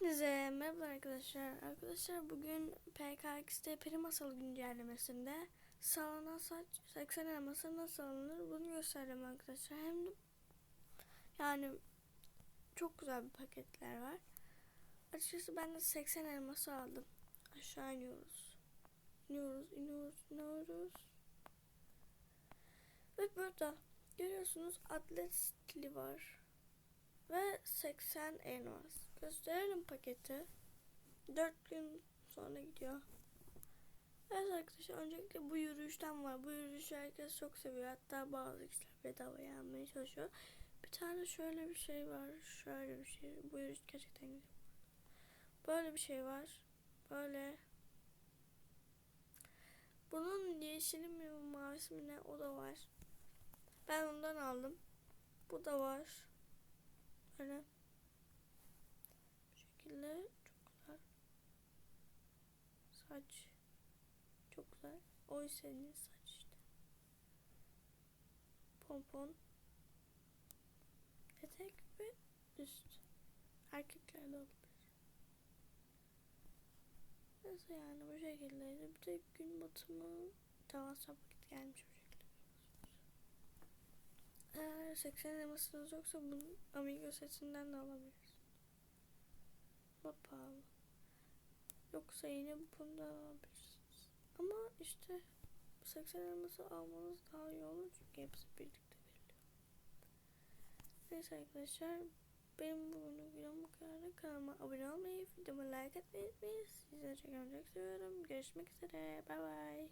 Hepinize merhaba arkadaşlar. Arkadaşlar bugün PKX'de peri masalı güncellemesinde sallanan saç 80 elması nasıl alınır bunu göstereceğim arkadaşlar. Hem de yani çok güzel bir paketler var. Açıkçası ben de 80 elması aldım. Aşağı iniyoruz. İniyoruz, iniyoruz, iniyoruz. Ve burada görüyorsunuz atlet stili var. Ve 80 elmas. Gösterelim paketi. 4 gün sonra gidiyor. Evet arkadaşlar öncelikle bu yürüyüşten var. Bu yürüyüşü herkes çok seviyor. Hatta bazı kişiler bedava yapmaya çalışıyor. Bir tane şöyle bir şey var. Şöyle bir şey. Bu yürüyüş gerçekten güzel. Böyle bir şey var. Böyle. Bunun yeşili mi mavisi mi ne o da var. Ben ondan aldım. Bu da var. Böyle. Bu şekilde çok güzel. Saç. Çok güzel. O istediğiniz saç işte. Pompon. Etek ve üst. Erkeklerde olabilir. Nasıl yani bu şekildeydi. Bir de gün batımı tavasya paket gelmiş bu şekilde. Eğer 80 elmasınız yoksa bunu Amigo setinden de alabiliriz. Ama pahalı. Yoksa yine bunu da alabilirsiniz. Ama işte 80 elması almanız daha iyi olur çünkü hepsi birlikte veriliyor. Neyse arkadaşlar benim bugünlük videom bu kadar. Kanalıma abone olmayı, videomu like atmayı unutmayın. Sizleri çok. Görüşmek üzere. Bay bay.